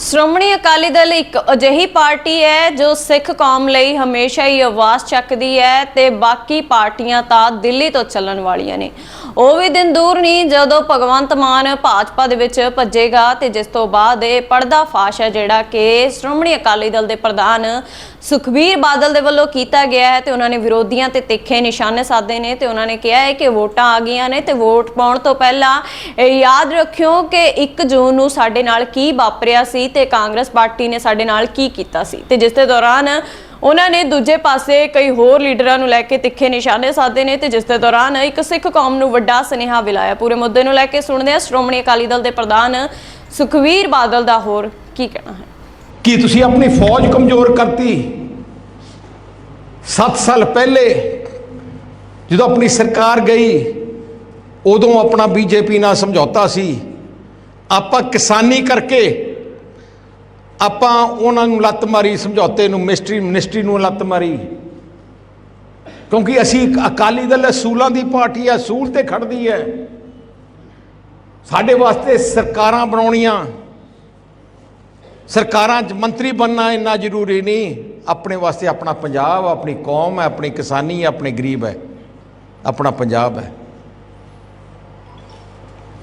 ਸ਼੍ਰੋਮਣੀ ਅਕਾਲੀ ਦਲ ਇੱਕ ਅਜਿਹੀ ਪਾਰਟੀ ਹੈ ਜੋ ਸਿੱਖ ਕੌਮ ਲਈ ਹਮੇਸ਼ਾ ਹੀ ਆਵਾਜ਼ ਚੱਕਦੀ ਹੈ ਤੇ ਬਾਕੀ ਪਾਰਟੀਆਂ ਤਾਂ ਦਿੱਲੀ ਤੋਂ ਚੱਲਣ ਵਾਲੀਆਂ ਨੇ। ਉਹ ਵੀ ਦਿਨ ਦੂਰ ਨਹੀਂ, ਜਦੋਂ ਭਗਵੰਤ ਮਾਨ ਭਾਜਪਾ ਦੇ ਵਿੱਚ ਭੱਜੇਗਾ ਤੇ ਜਿਸ ਤੋਂ ਬਾਅਦ ਇਹ ਪਰਦਾ ਫਾਸ਼ ਹੈ ਜਿਹੜਾ ਕਿ ਸ਼੍ਰੋਮਣੀ ਅਕਾਲੀ ਦਲ ਦੇ ਪ੍ਰਧਾਨ ਸੁਖਬੀਰ ਬਾਦਲ ਦੇ ਵੱਲੋਂ ਕੀਤਾ ਗਿਆ ਹੈ ਤੇ ਉਹਨਾਂ ਨੇ ਵਿਰੋਧੀਆਂ ਤੇ ਤਿੱਖੇ ਨਿਸ਼ਾਨੇ ਸਾਧੇ ਨੇ ਤੇ ਉਹਨਾਂ ਨੇ ਕਿਹਾ ਹੈ ਕਿ ਵੋਟਾਂ ਆ ਗਈਆਂ ਨੇ ਤੇ ਵੋਟ ਪਾਉਣ ਤੋਂ ਪਹਿਲਾਂ ਇਹ ਯਾਦ ਰੱਖਿਓ ਕਿ 1 ਜੂਨ ਨੂੰ ਸਾਡੇ ਨਾਲ ਕੀ ਵਾਪਰਿਆ ਸੀ ਤੇ ਕਾਂਗਰਸ ਪਾਰਟੀ ਨੇ ਸਾਡੇ ਨਾਲ ਕੀ ਕੀਤਾ ਸੀ? ਤੇ ਜਿਸ ਦੇ ਦੌਰਾਨ ਉਹਨਾਂ ਨੇ ਦੂਜੇ ਪਾਸੇ ਕਈ ਹੋਰ ਲੀਡਰਾਂ ਨੂੰ ਲੈ ਕੇ ਤਿੱਖੇ ਨਿਸ਼ਾਨੇ ਸਾਧੇ ਨੇ ਤੇ ਜਿਸ ਦੇ ਦੌਰਾਨ ਇੱਕ ਸਿੱਖ ਕੌਮ ਨੂੰ ਵੱਡਾ ਸੁਨੇਹਾ ਵਿਲਾਇਆ ਪੂਰੇ ਮੁੱਦੇ ਨੂੰ ਲੈ ਕੇ ਸੁਣਦੇ ਹਾਂ ਸ਼੍ਰੋਮਣੀ ਅਕਾਲੀ ਦਲ ਦੇ ਪ੍ਰਧਾਨ ਸੁਖਵੀਰ ਬਾਦਲ ਦਾ ਹੋਰ ਕੀ ਕਹਿਣਾ ਹੈ? ਕੀ ਤੁਸੀਂ ਆਪਣੀ ਫੌਜ ਕਮਜ਼ੋਰ ਕਰਤੀ? 7 ਸਾਲ ਪਹਿਲੇ ਜਦੋਂ ਆਪਣੀ ਸਰਕਾਰ ਗਈ, ਉਦੋਂ ਆਪਣਾ ਬੀਜੇਪੀ ਨਾਲ ਸਮਝੌਤਾ ਸੀ। ਆਪਾਂ ਕਿਸਾਨੀ ਕਰਕੇ ਆਪਾਂ ਉਹਨਾਂ ਨੂੰ ਲੱਤ ਮਾਰੀ, ਸਮਝੌਤੇ ਨੂੰ, ਮਿਸਟਰੀ, ਮਿਨਿਸਟਰੀ ਨੂੰ ਲੱਤ ਮਾਰੀ। ਕਿਉਂਕਿ ਅਸੀਂ ਅਕਾਲੀ ਦਲ ਅਸੂਲਾਂ ਦੀ ਪਾਰਟੀ ਹੈ ਅਸੂਲ ਤੇ ਖੜਦੀ ਹੈ। ਸਾਡੇ ਵਾਸਤੇ ਸਰਕਾਰਾਂ ਬਣਾਉਣੀਆਂ। ਸਰਕਾਰਾਂ 'ਚ ਮੰਤਰੀ ਬਣਨਾ ਇੰਨਾ ਜ਼ਰੂਰੀ ਨਹੀਂ। ਆਪਣੇ ਵਾਸਤੇ ਆਪਣਾ ਪੰਜਾਬ, ਆਪਣੀ ਕੌਮ ਹੈ, ਆਪਣੀ ਕਿਸਾਨੀ ਹੈ, ਆਪਣੇ ਗਰੀਬ ਹੈ। ਆਪਣਾ ਪੰਜਾਬ ਹੈ।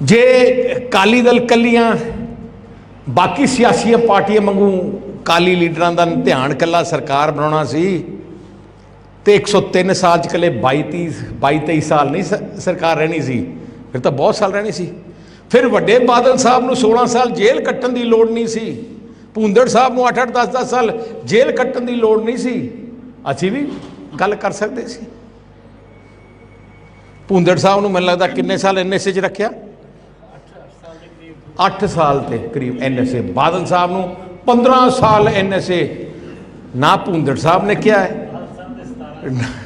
ਜੇ ਕਾਲੀ ਦਲ ਕੱਲੀਆਂ ਬਾਕੀ ਸਿਆਸੀ ਪਾਰਟੀਆਂ ਵਾਂਗੂ ਕਾਲੀ ਲੀਡਰਾਂ ਦਾ ਧਿਆਨ ਕੱਲਾ ਸਰਕਾਰ ਬਣਾਉਣਾ ਸੀ ਤੇ 103 ਸਾਲ ਚ ਕੱਲੇ 22 30 22 23 ਸਾਲ ਨਹੀਂ ਸ- ਸਰਕਾਰ ਰਹਿਣੀ ਸੀ, ਫਿਰ ਤਾਂ ਬਹੁਤ ਸਾਲ ਰਹਿਣੀ ਸੀ। ਫਿਰ ਵੱਡੇ ਬਾਦਲ ਸਾਹਿਬ ਨੂੰ 16 ਸਾਲ ਜੇਲ੍ਹ ਕੱਟਣ ਦੀ ਲੋੜ ਨਹੀਂ ਸੀ, ਭੁੰਦੜ ਸਾਹਿਬ ਨੂੰ 8 8 10 10 ਸਾਲ ਜੇਲ੍ਹ ਕੱਟਣ ਦੀ ਲੋੜ ਨਹੀਂ ਸੀ, ਅਸੀਂ ਵੀ ਗੱਲ ਕਰ ਸਕਦੇ ਸੀ। ਭੁੰਦੜ ਸਾਹਿਬ ਨੂੰ ਮੈਨੂੰ ਲੱਗਦਾ ਕਿੰਨੇ ਸਾਲ ਐਨਐਸਏ ਚ ਰੱਖਿਆ। 8 ਸਾਲ ਤੇ ਕਰੀਬ ਐਨਐਸਏ ਬਾਦਲ ਸਾਹਿਬ ਨੂੰ 15 ਸਾਲ ਐਨਐਸਏ ਨਾ ਭੁੰਦੜ ਸਾਹਿਬ ਨੇ ਕਿਹਾ ਹੈ।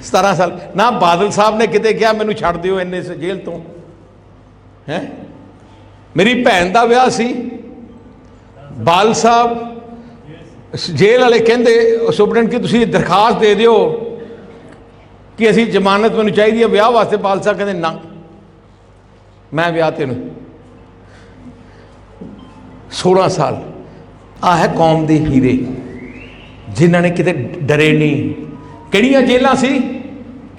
17 ਸਾਲ, ਨਾ ਬਾਦਲ ਸਾਹਿਬ ਨੇ ਕਿਤੇ ਕਿਹਾ, ਮੈਨੂੰ ਛੱਡ ਦਿਓ ਐਨਐਸਏ ਜੇਲ੍ਹ ਤੋਂ। ਹੈ? ਮੇਰੀ ਭੈਣ ਦਾ ਵਿਆਹ ਸੀ। ਬਾਲ ਸਾਹਿਬ ਜੇਲ੍ਹ ਵਾਲੇ ਕਹਿੰਦੇ, ਸੁਪਰਡੈਂਟ ਕਿ ਤੁਸੀਂ ਦਰਖਾਸਤ ਦੇ ਦਿਓ ਕਿ ਅਸੀਂ ਜ਼ਮਾਨਤ ਮੈਨੂੰ ਚਾਹੀਦੀ ਹੈ ਵਿਆਹ ਵਾਸਤੇ? ਬਾਲ ਸਾਹਿਬ ਕਹਿੰਦੇ, ਨਾ। ਮੈਂ ਵਿਆਹ ਤੈਨੂੰ 16 ਸਾਲ। ਆ ਹੈ ਕੌਮ ਦੇ ਹੀਰੇ, ਜਿਨ੍ਹਾਂ ਨੇ ਕਿਤੇ ਡਰੇ ਨਹੀਂ। ਕਿਹੜੀਆਂ ਜੇਲ੍ਹਾਂ ਸੀ?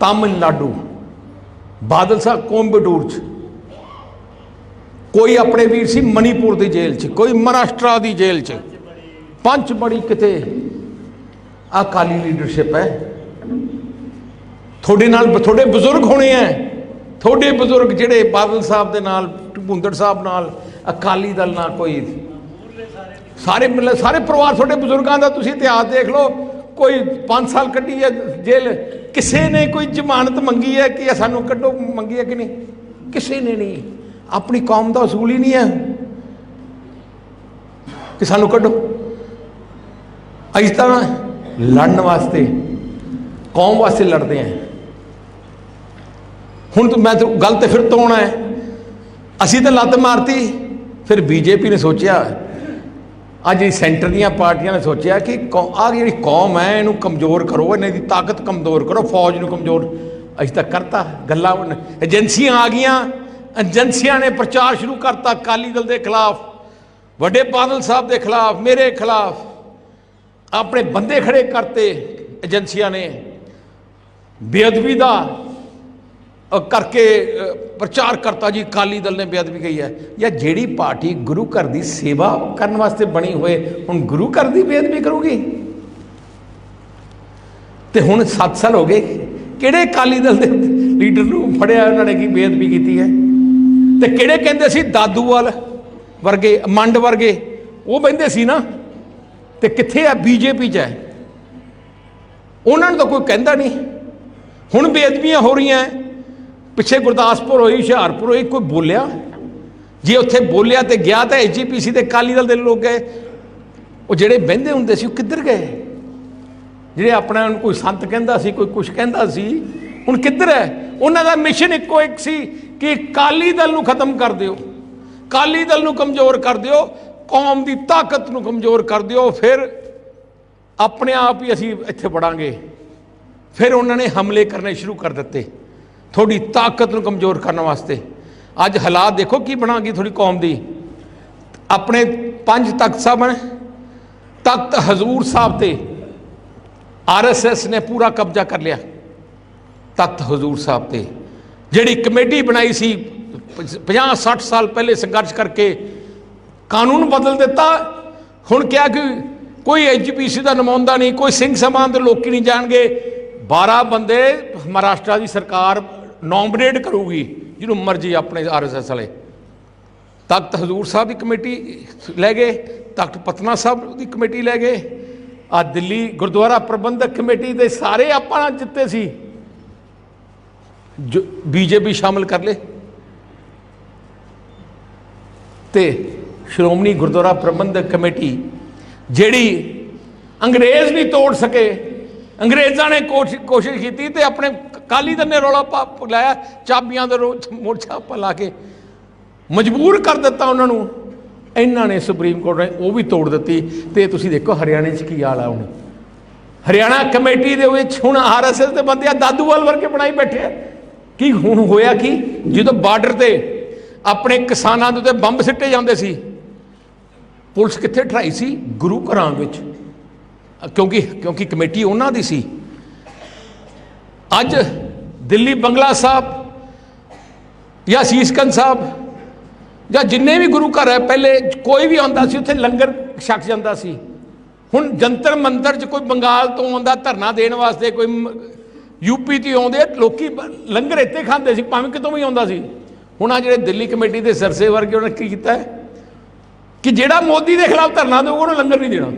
ਤਾਮਿਲਨਾਡੂ। ਬਾਦਲ ਸਾਹਿਬ ਕੋਂਬਟੂਰ ਚ। ਕੋਈ ਆਪਣੇ ਵੀਰ ਸੀ ਮਨੀਪੁਰ ਦੀ ਜੇਲ੍ਹ 'ਚ, ਕੋਈ ਮਹਾਰਾਸ਼ਟਰਾ ਦੀ ਜੇਲ੍ਹ 'ਚ। ਪੰਚ ਬੜੀ ਕਿਤੇ। ਆ ਕਾਲੀ ਲੀਡਰਸ਼ਿਪ ਹੈ। ਤੁਹਾਡੇ ਨਾਲ ਤੁਹਾਡੇ ਬਜ਼ੁਰਗ ਹੋਣੇ ਐ ਤੁਹਾਡੇ ਬਜ਼ੁਰਗ ਜਿਹੜੇ ਬਾਦਲ ਸਾਹਿਬ ਦੇ ਨਾਲ ਭੁੰਦੜ ਸਾਹਿਬ ਨਾਲ ਅਕਾਲੀ ਦਲ ਨਾਲ ਕੋਈ ਸਾਰੇ ਮਿਲ ਸਾਰੇ ਪਰਿਵਾਰ ਤੁਹਾਡੇ ਬਜ਼ੁਰਗਾਂ ਦਾ ਤੁਸੀਂ ਇਤਿਹਾਸ ਦੇਖ ਲਓ, ਕੋਈ 5 ਸਾਲ ਕੱਢੀ ਹੈ ਜੇਲ੍ਹ, ਕਿਸੇ ਨੇ ਕੋਈ ਜ਼ਮਾਨਤ ਮੰਗੀ ਹੈ ਕਿ ਸਾਨੂੰ ਕੱਢੋ, ਮੰਗੀ ਹੈ ਕਿ ਨਹੀਂ? ਕਿਸੇ ਨੇ ਨਹੀਂ। ਆਪਣੀ ਕੌਮ ਦਾ ਅਸੂਲ ਹੀ ਨਹੀਂ ਹੈ ਕਿ ਸਾਨੂੰ ਕੱਢੋ। ਅਸੀਂ ਤਾਂ ਲੜਨ ਵਾਸਤੇ, ਕੌਮ ਵਾਸਤੇ ਲੜਦੇ ਆਂ ਹੁਣ ਮੈਂ ਤੇ ਗੱਲ ਤੇ ਫਿਰ ਤੋਂ ਆਉਣਾ ਹੈ। ਅਸੀਂ ਤਾਂ ਲੱਤ ਮਾਰਤੀ। ਫਿਰ ਬੀਜੇਪੀ ਨੇ ਸੋਚਿਆ, ਅੱਜ ਜਿਹੜੀ ਸੈਂਟਰ ਦੀਆਂ ਪਾਰਟੀਆਂ ਨੇ ਸੋਚਿਆ ਕਿ ਆ ਜਿਹੜੀ ਕੌਮ ਹੈ, ਇਹਨੂੰ ਕਮਜ਼ੋਰ ਕਰੋ, ਇਹਨਾਂ ਦੀ ਤਾਕਤ ਕਮਜ਼ੋਰ ਕਰੋ, ਫੌਜ ਨੂੰ ਕਮਜ਼ੋਰ ਅਜੇ ਤੱਕ ਕਰਤਾ, ਗੱਲਾਂ ਏਜੰਸੀਆਂ ਆ ਗਈਆਂ, ਏਜੰਸੀਆਂ ਨੇ ਪ੍ਰਚਾਰ ਸ਼ੁਰੂ ਕਰਤਾ ਅਕਾਲੀ ਦਲ ਦੇ ਖਿਲਾਫ, ਵੱਡੇ ਬਾਦਲ ਸਾਹਿਬ ਦੇ ਖਿਲਾਫ, ਮੇਰੇ ਖਿਲਾਫ, ਆਪਣੇ ਬੰਦੇ ਖੜੇ ਕਰਤੇ ਏਜੰਸੀਆਂ ਨੇ, ਬੇਅਦਬੀ ਦਾ ਕਰਕੇ ਪ੍ਰਚਾਰ ਕਰਤਾ ਜੀ, ਅਕਾਲੀ ਦਲ ਨੇ ਬੇਅਦਬੀ ਕਹੀ ਹੈ। ਜਾਂ ਜਿਹੜੀ ਪਾਰਟੀ ਗੁਰੂ ਘਰ ਦੀ ਸੇਵਾ ਕਰਨ ਵਾਸਤੇ ਬਣੀ ਹੋਏ, ਹੁਣ ਗੁਰੂ ਘਰ ਦੀ ਬੇਅਦਬੀ ਕਰੂਗੀ? ਤੇ ਹੁਣ 7 ਸਾਲ ਹੋ ਗਏ, ਕਿਹੜੇ ਅਕਾਲੀ ਦਲ ਦੇ ਲੀਡਰ ਨੂੰ ਫੜਿਆ ਉਹਨਾਂ ਨੇ ਕੀ ਬੇਅਦਬੀ ਕੀਤੀ ਹੈ? ਤੇ ਕਿਹੜੇ ਕਹਿੰਦੇ ਸੀ, ਦਾਦੂਵਾਲ ਵਰਗੇ, ਮੰਡ ਵਰਗੇ, ਉਹ ਬੰਦੇ ਸੀ ਨਾ, ਤੇ ਕਿੱਥੇ ਆ ਬੀਜੇਪੀ ਚ ਹੈ? ਉਹਨਾਂ ਨੂੰ ਤਾਂ ਕੋਈ ਕਹਿੰਦਾ ਨਹੀਂ। ਹੁਣ ਬੇਅਦਬੀਆਂ ਹੋ ਰਹੀਆਂ। ਪਿੱਛੇ ਗੁਰਦਾਸਪੁਰ ਹੋਈ, ਹੁਸ਼ਿਆਰਪੁਰ ਹੋਈ, ਕੋਈ ਬੋਲਿਆ? ਜੇ ਉੱਥੇ ਬੋਲਿਆ ਤੇ ਗਿਆ ਤਾਂ ਐਜੀਪੀਸੀ ਦੇ ਕਾਲੀ ਦਲ ਦੇ ਲੋਕ ਗਏ। ਉਹ ਜਿਹੜੇ ਬਹਿੰਦੇ ਹੁੰਦੇ ਸੀ, ਉਹ ਕਿੱਧਰ ਗਏ? ਜਿਹੜੇ ਆਪਣਾ ਨੂੰ ਕੋਈ ਸੰਤ ਕਹਿੰਦਾ ਸੀ, ਕੋਈ ਕੁਝ ਕਹਿੰਦਾ ਸੀ, ਹੁਣ ਕਿੱਧਰ ਹੈ? ਉਹਨਾਂ ਦਾ ਮਿਸ਼ਨ ਇੱਕੋ ਇੱਕ ਸੀ ਕਿ ਕਾਲੀ ਦਲ ਨੂੰ ਖਤਮ ਕਰ ਦਿਓ। ਕਾਲੀ ਦਲ ਨੂੰ ਕਮਜ਼ੋਰ ਕਰ ਦਿਓ, ਕੌਮ ਦੀ ਤਾਕਤ ਨੂੰ ਕਮਜ਼ੋਰ ਕਰ ਦਿਓ, ਫਿਰ ਆਪਣੇ ਆਪ ਹੀ ਅਸੀਂ ਇੱਥੇ ਵੜਾਂਗੇ। ਫਿਰ ਉਹਨਾਂ ਨੇ ਹਮਲੇ ਕਰਨੇ ਸ਼ੁਰੂ ਕਰ ਦਿੱਤੇ। ਤੁਹਾਡੀ ਤਾਕਤ ਨੂੰ ਕਮਜ਼ੋਰ ਕਰਨ ਵਾਸਤੇ। ਅੱਜ ਹਾਲਾਤ ਦੇਖੋ ਕੀ ਬਣਾ ਗਈ ਤੁਹਾਡੀ ਕੌਮ ਦੀ। ਆਪਣੇ ਪੰਜ ਤਖਤ ਸਾਹਿਬ ਨੇ, ਤਖਤ ਹਜ਼ੂਰ ਸਾਹਿਬ ਤੇ ਆਰਐਸਐਸ ਨੇ ਪੂਰਾ ਕਬਜ਼ਾ ਕਰ ਲਿਆ। ਤਖਤ ਹਜ਼ੂਰ ਸਾਹਿਬ ਤੇ, ਜਿਹੜੀ ਕਮੇਟੀ ਬਣਾਈ ਸੀ 50 60 ਸਾਲ ਪਹਿਲੇ ਸੰਘਰਸ਼ ਕਰਕੇ ਕਾਨੂੰਨ ਬਦਲ ਦਿੱਤਾ। ਹੁਣ ਕਿਹਾ ਕਿ ਕੋਈ ਐਜੀਪੀਸੀ ਦਾ ਨੁਮਾਇੰਦਾ ਨਹੀਂ, ਕੋਈ ਸਿੰਘ ਸਮਾਨ ਦੇ ਲੋਕੀ ਨਹੀਂ ਜਾਣਗੇ। 12 ਬੰਦੇ ਮਹਾਰਾਸ਼ਟਰ ਦੀ ਸਰਕਾਰ ਨੋਮੀਨੇਟ ਕਰੂਗੀ, ਜਿਹਨੂੰ ਮਰਜ਼ੀ ਆਪਣੇ ਆਰਐਸਐਸ ਵਾਲੇ। ਤਖਤ ਹਜ਼ੂਰ ਸਾਹਿਬ ਦੀ ਕਮੇਟੀ ਲੈ ਗਏ, ਤਖਤ ਪਤਨਾ ਸਾਹਿਬ ਦੀ ਕਮੇਟੀ ਲੈ ਗਏ। ਆ ਦਿੱਲੀ ਗੁਰਦੁਆਰਾ ਪ੍ਰਬੰਧਕ ਕਮੇਟੀ ਦੇ ਸਾਰੇ ਆਪਾਂ ਜਿੱਤੇ ਸੀ। ਜੋ ਬੀਜੇਪੀ ਸ਼ਾਮਲ ਕਰ ਲੇ ਤੇ ਸ਼੍ਰੋਮਣੀ ਗੁਰਦੁਆਰਾ ਪ੍ਰਬੰਧਕ ਕਮੇਟੀ, ਜਿਹੜੀ ਅੰਗਰੇਜ਼ ਨਹੀਂ ਤੋੜ ਸਕੇ, ਅੰਗਰੇਜ਼ਾਂ ਨੇ ਕੋਸ਼ਿ- ਕੋਸ਼ਿਸ਼ ਕੀਤੀ ਤੇ ਆਪਣੇ ਅਕਾਲੀ ਦਲ ਨੇ ਰੌਲਾ ਪਾ ਲਾਇਆ, ਚਾਬੀਆਂ ਦੇ ਰੋਜ਼ ਮੋਰਚਾ ਪਾ ਲਾ ਕੇ। ਮਜਬੂਰ ਕਰ ਦਿੱਤਾ ਉਹਨਾਂ ਨੂੰ। ਇਹਨਾਂ ਨੇ ਸੁਪਰੀਮ ਕੋਰਟ ਨੇ ਉਹ ਵੀ ਤੋੜ ਦਿੱਤੀ। ਤੇ ਤੁਸੀਂ ਦੇਖੋ ਹਰਿਆਣੇ 'ਚ ਕੀ ਹਾਲ ਆ ਹੁਣ। ਹਰਿਆਣਾ ਕਮੇਟੀ ਦੇ ਵਿੱਚ ਹੁਣ ਆਰਐਸਐਸ ਦੇ ਬੰਦੇ ਆ ਦਾਦੂਵਾਲ ਵਰਗੇ ਬਣਾਈ ਬੈਠੇ ਆ। ਕੀ ਹੁਣ ਹੋਇਆ ਕੀ? ਜਦੋਂ ਬਾਰਡਰ ਤੇ ਆਪਣੇ ਕਿਸਾਨਾਂ ਦੇ ਉੱਤੇ ਬੰਬ ਸਿੱਟੇ ਜਾਂਦੇ ਸੀ, ਪੁਲਿਸ ਕਿੱਥੇ ਠਰਾਈ ਸੀ? ਗੁਰੂ ਘਰਾਂ ਵਿੱਚ। ਕਿਉਂਕਿ ਕਿਉਂਕਿ ਕਮੇਟੀ ਉਹਨਾਂ ਦੀ ਸੀ। ਅੱਜ ਦਿੱਲੀ ਬੰਗਲਾ ਸਾਹਿਬ ਜਾਂ ਸੀਸਕੰਦ ਸਾਹਿਬ ਜਾਂ ਜਿੰਨੇ ਵੀ ਗੁਰੂ ਘਰ ਹੈ, ਪਹਿਲੇ ਕੋਈ ਵੀ ਆਉਂਦਾ ਸੀ, ਉੱਥੇ ਲੰਗਰ ਛਕ ਜਾਂਦਾ ਸੀ। ਹੁਣ ਜੰਤਰ ਮੰਤਰ 'ਚ ਕੋਈ ਬੰਗਾਲ ਤੋਂ ਆਉਂਦਾ, ਧਰਨਾ ਦੇਣ ਵਾਸਤੇ ਕੋਈ ਯੂਪੀ ਤੋਂ ਆਉਂਦੇ, ਲੋਕੀ ਲੰਗਰ ਇੱਥੇ ਖਾਂਦੇ ਸੀ, ਭਾਵੇਂ ਕਿਤੋਂ ਵੀ ਆਉਂਦਾ ਸੀ। ਹੁਣ ਆ ਜਿਹੜੇ ਦਿੱਲੀ ਕਮੇਟੀ ਦੇ ਸਰਸੇ ਵਰਗੇ ਉਹਨਾਂ ਕੀ ਕੀਤਾ ਕਿ ਜਿਹੜਾ ਮੋਦੀ ਦੇ ਖਿਲਾਫ ਧਰਨਾ ਦੇਊਗਾ, ਉਹਨੂੰ ਲੰਗਰ ਨਹੀਂ ਦੇਣਾ।